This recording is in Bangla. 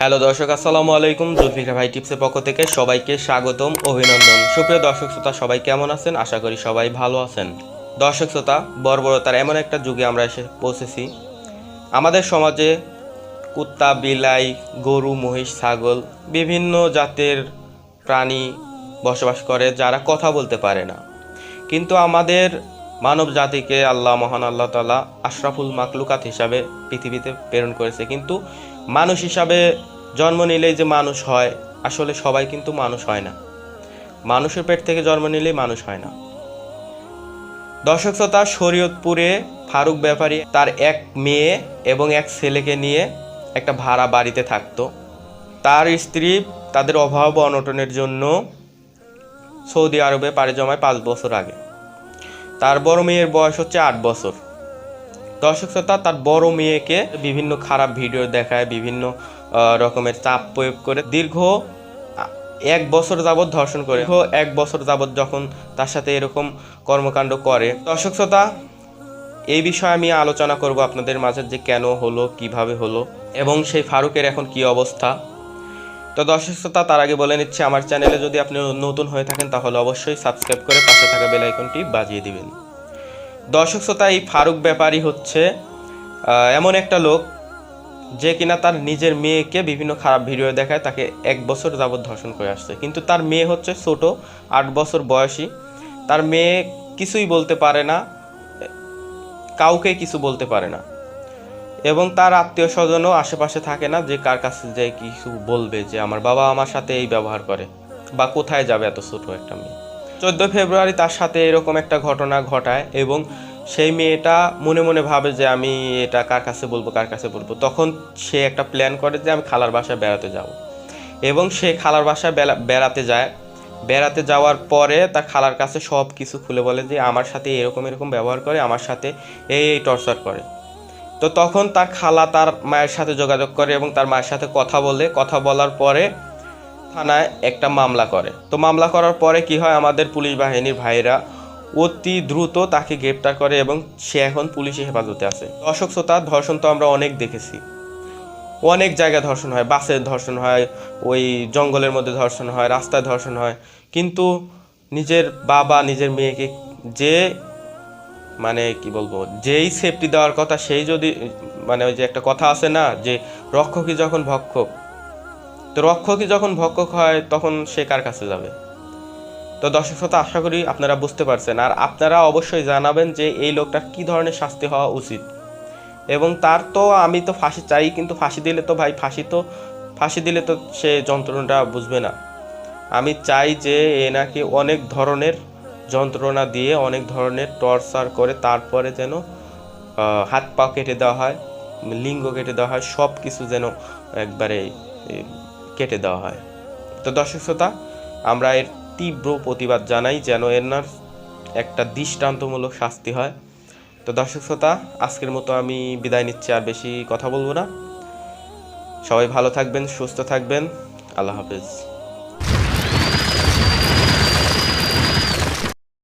হ্যালো দর্শক, আসসালামু আলাইকুম। জুলফিকার ভাই টিপসের পক্ষ থেকে সবাইকে স্বাগতম, অভিনন্দন। সুপ্রিয় দর্শক শ্রোতা, সবাই কেমন আছেন? আশা করি সবাই ভালো আছেন। দর্শক শ্রোতা, বর্বরতার এমন একটা যুগে আমরা এসে পৌঁছেছি। আমাদের সমাজে কুত্তা, বিলাই, গরু, মহিষ, ছাগল বিভিন্ন জাতের প্রাণী বসবাস করে যারা কথা বলতে পারে না। কিন্তু আমাদের মানব জাতিকে আল্লাহ, মহান আল্লাহ তালা আশরাফুল মাকলুকাত হিসাবে পৃথিবীতে প্রেরণ করেছে। কিন্তু মানুষ হিসাবে জন্ম নিলেই যে মানুষ হয়, আসলে সবাই কিন্তু মানুষ হয় না। মানুষের পেট থেকে জন্ম নিলেই মানুষ হয় না। দর্শক শ্রোতা, শরীয়তপুরে ফারুক ব্যাপারী তার এক মেয়ে এবং এক ছেলেকে নিয়ে একটা ভাড়া বাড়িতে থাকতো। তার স্ত্রী তাদের অভাব অনটনের জন্য সৌদি আরবে পাড়ি জমায় পাঁচ বছর আগে। তার বড় মেয়ের বয়স হচ্ছে আট বছর। দর্শক শ্রোতা, তার বড় মেয়েকে বিভিন্ন খারাপ ভিডিও দেখায়, বিভিন্ন রকমের চাপ প্রয়োগ করে দীর্ঘ এক বছর যাবৎ ধর্ষণ করে। এক বছর যাবৎ যখন তার সাথে এরকম কর্মকাণ্ড করে। দর্শক শ্রোতা, এই বিষয়ে আমি আলোচনা করব আপনাদের মাঝে যে কেন হলো, কীভাবে হলো, এবং সেই ফারুকের এখন কি অবস্থা। তো দর্শক তার আগে বলে নিচ্ছে, আমার চ্যানেলে যদি আপনি নতুন হয়ে থাকেন, তাহলে অবশ্যই সাবস্ক্রাইব করে পাশে থাকা বেল আইকনটি বাজিয়ে দিবেন। দর্শক শ্রোতা, এই ফারুক ব্যাপারী হচ্ছে এমন একটা লোক যে কিনা তার নিজের মেয়েকে বিভিন্ন খারাপ ভিডিও দেখায়, তাকে এক বছর যাবৎ ধর্ষণ করে আসছে। কিন্তু তার মেয়ে হচ্ছে ছোট, আট বছর বয়সী। তার মেয়ে কিছুই বলতে পারে না, কাউকে কিছু বলতে পারে না। এবং তার আত্মীয় স্বজনও আশেপাশে থাকে না যে কার কাছে যে কিছু বলবে যে আমার বাবা আমার সাথে এই ব্যবহার করে বা কোথায় যাবে এত ছোট একটা মেয়ে। চোদ্দ ফেব্রুয়ারি তার সাথে এরকম একটা ঘটনা ঘটায় এবং সেই মেয়েটা মনে মনে ভাবে যে আমি এটা কার কাছে বলব, কার কাছে বলব। তখন সে একটা প্ল্যান করে যে আমি খালার বাসায় বেড়াতে যাব। এবং সে খালার বাসায় বেড়াতে যায়। বেড়াতে যাওয়ার পরে তার খালার কাছে সব কিছু খুলে বলে যে আমার সাথে এরকম এরকম ব্যবহার করে, আমার সাথে এই এই টর্চার করে। তো তখন তার খালা তার মায়ের সাথে যোগাযোগ করে এবং তার মায়ের সাথে কথা বলে। কথা বলার পরে থানায় একটা মামলা করে। তো মামলা করার পরে কি হয়, আমাদের পুলিশ বাহিনীর ভাইরা অতি দ্রুত তাকে গ্রেপ্তার করে এবং সে এখন পুলিশি হেফাজতে আছে। দর্শক শ্রোতা, ধর্ষণ তো আমরা অনেক দেখেছি। অনেক জায়গায় ধর্ষণ হয়। বাসে ধর্ষণ হয়, ওই জঙ্গলের মধ্যে ধর্ষণ হয়, রাস্তায় ধর্ষণ হয়। কিন্তু নিজের বাবা, নিজের মেয়েকে যে মানে কি বলব, যেই সেফটি দেওয়ার কথা, সেই যদি মানে ওই যে একটা কথা আছে না, যে রক্ষকই যখন ভক্ষক, তো রক্ষকই যখন ভক্ষক হয়, তখন সে কার কাছে যাবে? তো দর্শক শ্রোতা, আশা করি আপনারা বুঝতে পারছেন। আর আপনারা অবশ্যই জানাবেন যে এই লোকটার কি ধরনের শাস্তি হওয়া উচিত। এবং তার তো আমি তো ফাঁসি চাই, কিন্তু ফাঁসি দিলে তো ভাই, ফাঁসি তো, ফাঁসি দিলে তো সে যন্ত্রণাটা বুঝবে না। আমি চাই যে এনাকে অনেক ধরনের যন্ত্রণা দিয়ে অনেক ধরনের টর্চার করে, তারপরে যেন হাত পা কেটে দেওয়া হয়, লিঙ্গ কেটে দেওয়া হয় সব কিছু যেন একবারে কেটে দেওয়া হয়। তো দর্শক শ্রোতা, আমরা এর তীব্র প্রতিবাদ জানাই যেন এনার একটা দৃষ্টান্তমূলক শাস্তি হয়। তো দর্শক শ্রোতা, আজকের মতো আমি বিদায় নিচ্ছি, আর বেশি কথা বলব না। সবাই ভালো থাকবেন, সুস্থ থাকবেন। আল্লাহ হাফেজ।